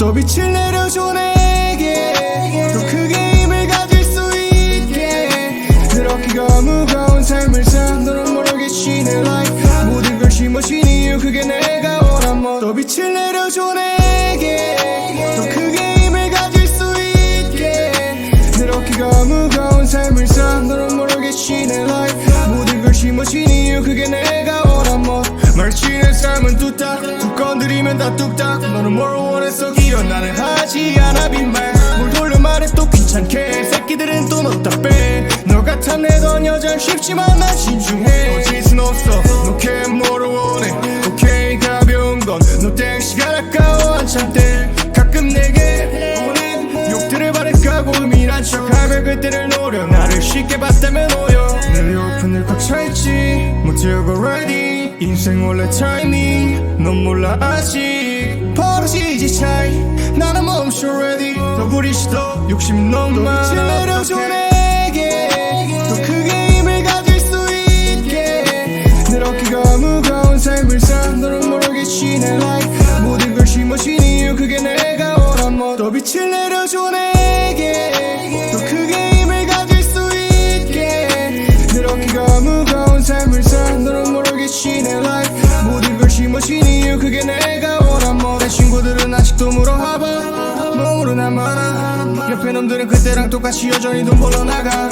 또 빛을 내려줘 내게. 더 크게 힘을 가질 수 있게. 그렇게가 무거운 삶을 사 너는 모르겠지 내 life. 모든 걸 심어진 이유 그게 내가 원한 뭐또 빛을 내려줘 내게. 더 크게 힘을 가질 수 있게. 그렇게가 무거운 삶을 사 너는 모르겠지 내 life. 모든 걸 심어진 이유 그게 내가 원한 뭐. 말치는 삶은 뚝딱 두 건드리면 다 뚝딱. 너는 뭘 원했어 기어 나는 하지 않아 빈말 뭘 돌려 말해 또 귀찮게. 새끼들은 또 넣다 빼너 같아 내던 여잔 쉽지만 난 신중해. 순 없어. 너걔 뭐를 원해? 오케이 가벼운 건너 땡. 시간 아까워 한참 때 가끔 내게 오는 욕들을 바랄까고 의미란 척하며 그때를 노려. 나를 쉽게 봤다면 오여 내 오픈을 꽉 차있지. 못지어고 ready 인생 원래 타이밍 넌 몰라 아직. 버릇이지 차이. 나는 멈춰 ready. 더 부리시도 욕심이 너무 많아. 빛을 내려줘 내게. 더 크게 힘을 가질 수 있게. 그렇게가 무거운 삶을 사 너는 모르겠지 내 life 모든 걸 심어진 이유 그게 내가 원한 뭐더 빛을 내려줘 내게. 더 크게 힘을 가질 수 있게. 그렇게가 무거운 삶을 내 life. 모든 걸 심어진 이유 그게 내가 원한 뭐내 친구들은 아직도 물어봐봐. 몸으로 남아나 옆에 놈들은 그때랑 똑같이 여전히 돈 벌러 나가.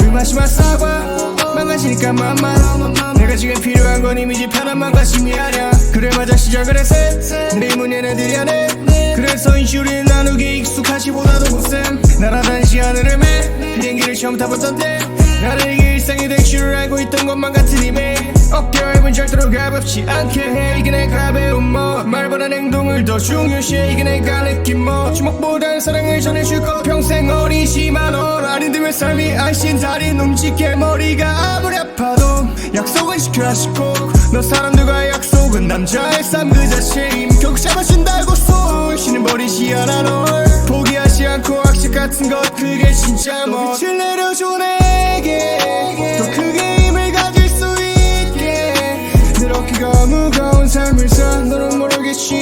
물 마시마 사과 망가지니까 맘만 내가 지금 필요한 건 이미지 편한 마음가짐이 아냐 그래 맞아 시절 그래서 내 이문 얘네들이 안해 그래서 인슈린 나누기 익숙하지보다도 못쌤 날아다니지 하늘을 매 비행기를 처음 타봤던 때. 나를 이게 일상이 될 줄 알고 있던 것만 같은 힘에 어깨 얇은 절대로 가볍지 않게 해. 이게 내 가벼운 뭐. 말보다 행동을 더 중요시해. 이게 내가 느낀 뭐. 주먹보단 사랑을 전해줄 거 평생 어리지만 어른들의 삶이 알신 달인 움직게 머리가 아무리 아파도 약속은 지켜야지 꼭너 사람들과의 약속은 남자의 삶 그 자체임. 결국 잡아준다고 쏘시는 버리지 않아 널. 포기하지 않고 악식 같은 것 그게 진짜 뭐. 빛을 내려줘 내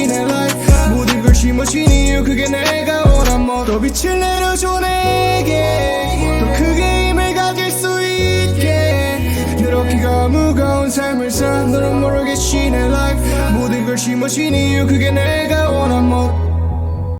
내 life 모든 걸 심어진 이유 그게 내가 원한 뭐더 빛을 내려줘 내게. 더 크게 힘을 가질 수 있게. 그렇게가 무거운 삶을 사 너는 모르겠지 내 life 모든 걸 심어진 이유 그게 내가 원한 뭐